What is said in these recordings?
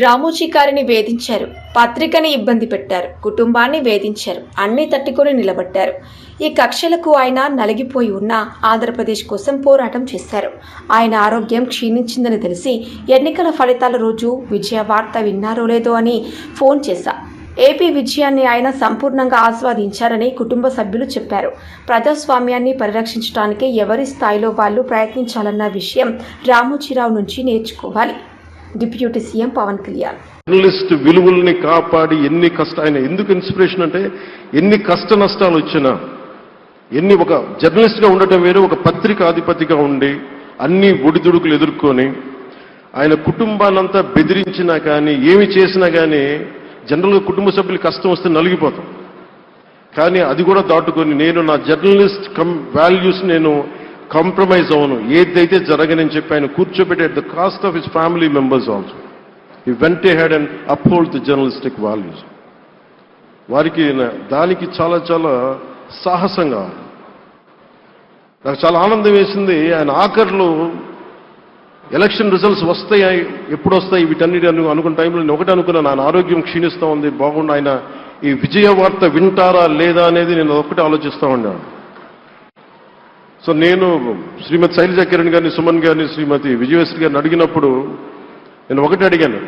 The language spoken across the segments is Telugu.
రామోజీ గారిని వేధించారు. పత్రికని ఇబ్బంది పెట్టారు. కుటుంబాన్ని వేధించారు. అన్ని తట్టుకొని నిలబడ్డారు. ఈ కక్షలకు ఆయన నలిగిపోయి ఉన్న ఆంధ్రప్రదేశ్ కోసం పోరాటం చేశారు. ఆయన ఆరోగ్యం క్షీణించిందని తెలిసి ఎన్నికల ఫలితాల రోజు విజయ వార్త విన్నారో లేదో అని ఫోన్ చేశా. ఏపీ విజయాన్ని ఆయన సంపూర్ణంగా ఆస్వాదించారని కుటుంబ సభ్యులు చెప్పారు. ప్రజాస్వామ్యాన్ని పరిరక్షించడానికి ఎవరి స్థాయిలో వాళ్ళు ప్రయత్నించాలన్న విషయం రామోజీరావు నుంచి నేర్చుకోవాలి. Deputy CM Pawan Kalyan. Journalist విలువల్ని కాపాడి ఎన్ని కష్ట ఆయన ఎందుకు ఇన్స్పిరేషన్ అంటే ఎన్ని కష్ట నష్టాలు వచ్చినా ఎన్ని ఒక జర్నలిస్ట్గా ఉండటం వేరు ఒక పత్రిక అధిపతిగా ఉండి అన్ని ఒడిదుడుకులు ఎదుర్కొని ఆయన కుటుంబాన్నంతా బెదిరించినా కానీ ఏమి చేసినా కానీ జనరల్గా కుటుంబ సభ్యులు కష్టం వస్తే నలిగిపోతాం. కానీ అది కూడా దాటుకొని నేను నా జర్నలిస్ట్ కం వాల్యూస్ నేను కాంప్రమైజ్ అవును. ఏదైతే జరగనని చెప్పి ఆయన కూర్చోబెట్టే the cost of his family members also ఈ వెంటే had and uphold the journalistic values వారికి దానికి చాలా చాలా సాహసంగా నాకు చాలా ఆనందం వేసింది. ఆయన ఆఖర్లు ఎలక్షన్ రిజల్ట్స్ వస్తాయి ఎప్పుడు వస్తాయి వీటన్నిటి అను అనుకున్న టైంలో నేను ఒకటి అనుకున్నాను ఆయన ఆరోగ్యం క్షీణిస్తూ ఉంది బాగుండు. ఆయన ఈ విజయ వార్త వింటారా లేదా అనేది నేను ఒకటి ఆలోచిస్తూ ఉన్నాను సో నేను శ్రీమతి శైలజ కిరణ్ గారిని సుమన్ గారిని శ్రీమతి విజయశ్రీ గారిని అడిగినప్పుడు నేను ఒకటి అడిగాను.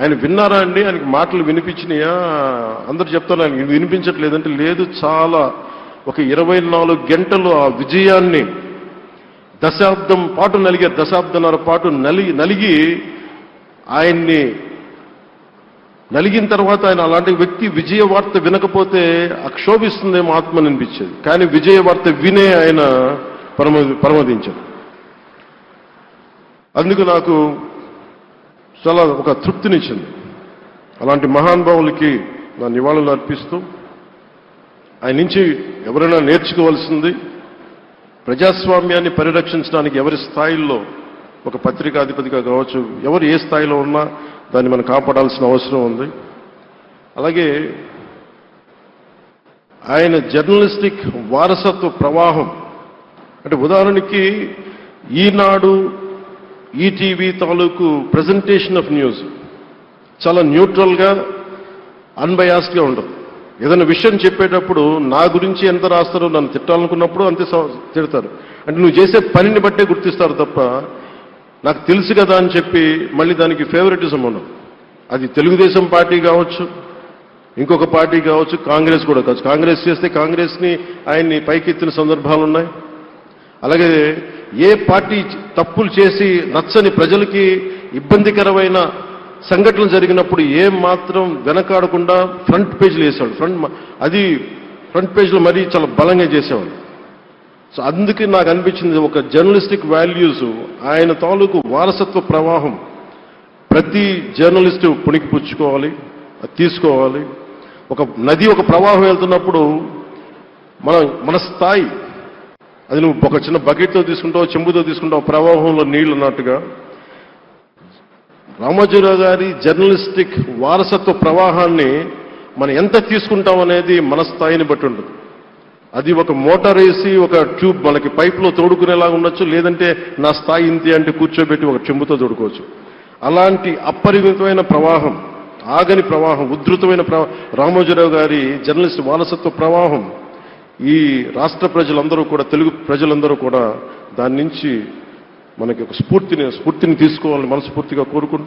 ఆయన విన్నారా అండి? ఆయనకి మాటలు వినిపించినాయా? అందరు చెప్తారు ఆయన వినిపించట్లేదంటే లేదు చాలా ఒక ఇరవై నాలుగు గంటలు ఆ విజయాన్ని దశాబ్దం పాటు నలిగే దశాబ్దంన్నర పాటు నలిగి నలిగి ఆయన్ని నలిగిన తర్వాత ఆయన అలాంటి వ్యక్తి విజయ వార్త వినకపోతే అక్షోభిస్తుందేమో ఆత్మ అనిపించేది కానీ విజయ వార్త వినే ఆయన పరమ పరమదించారు అందుకు నాకు చాలా ఒక తృప్తినిచ్చింది. అలాంటి మహానుభావులకి నా నివాళులు అర్పిస్తూ ఆయన నుంచి ఎవరైనా నేర్చుకోవాల్సింది ప్రజాస్వామ్యాన్ని పరిరక్షించడానికి ఎవరి స్థాయిల్లో ఒక పత్రికాధిపతిగా కావచ్చు ఎవరు ఏ స్థాయిలో ఉన్నా దాన్ని మనం కాపాడాల్సిన అవసరం ఉంది. అలాగే ఆయన జర్నలిస్టిక్ వారసత్వ ప్రవాహం. అంటే ఉదాహరణకి ఈనాడు ఈటీవీ తాలూకు ప్రజెంటేషన్ ఆఫ్ న్యూస్ చాలా న్యూట్రల్గా అన్బయాస్డ్గా ఉండదు. ఏదైనా విషయం చెప్పేటప్పుడు నా గురించి ఎంత రాస్తారో నన్ను తిట్టాలనుకున్నప్పుడు అంతే తిడతారు. అంటే నువ్వు చేసే పనిని బట్టే గుర్తిస్తారు తప్ప నాకు తెలుసు కదా అని చెప్పి మళ్ళీ దానికి ఫేవరెటిజం ఉండదు. అది తెలుగుదేశం పార్టీ కావచ్చు ఇంకొక పార్టీ కావచ్చు కాంగ్రెస్ కూడా కావచ్చు. కాంగ్రెస్ చేస్తే కాంగ్రెస్ని ఆయన్ని పైకెత్తిన సందర్భాలు ఉన్నాయి. అలాగే ఏ పార్టీ తప్పులు చేసి నచ్చని ప్రజలకి ఇబ్బందికరమైన సంఘటనలు జరిగినప్పుడు ఏం మాత్రం వెనకాడకుండా ఫ్రంట్ పేజీలు వేసేవాళ్ళు. ఫ్రంట్ అది ఫ్రంట్ పేజీలో మరీ చాలా బలంగా చేసేవాడు సో అందుకే నాకు అనిపించింది ఒక జర్నలిస్టిక్ వాల్యూస్ ఆయన తాలూకు వారసత్వ ప్రవాహం. ప్రతి జర్నలిస్టు పుణికి పుచ్చుకోవాలి అది తీసుకోవాలి. ఒక నది ఒక ప్రవాహం వెళ్తున్నప్పుడు మన మన స్థాయి అది నువ్వు ఒక చిన్న బకెట్తో తీసుకుంటావు చెంబుతో తీసుకుంటావు ప్రవాహంలో నీళ్ళు ఉన్నట్టుగా. రామోజీరావు గారి జర్నలిస్టిక్ వారసత్వ ప్రవాహాన్ని మనం ఎంత తీసుకుంటాం అనేది మన స్థాయిని బట్టి ఉంటుంది. అది ఒక మోటార్ వేసి ఒక ట్యూబ్ మనకి పైప్లో తోడుకునేలాగా ఉండొచ్చు లేదంటే నా స్థాయి ఇంతే అంటే కూర్చోబెట్టి ఒక చెంబుతో తోడుకోవచ్చు. అలాంటి అపరిమితమైన ప్రవాహం ఆగని ప్రవాహం ఉధృతమైన ప్రవా రామోజీరావు గారి జర్నలిస్ట్ వారసత్వ ప్రవాహం ఈ రాష్ట్ర ప్రజలందరూ కూడా తెలుగు ప్రజలందరూ కూడా దాని నుంచి మనకి ఒక స్ఫూర్తిని స్ఫూర్తిని తీసుకోవాలని మనస్ఫూర్తిగా కోరుకుంటూ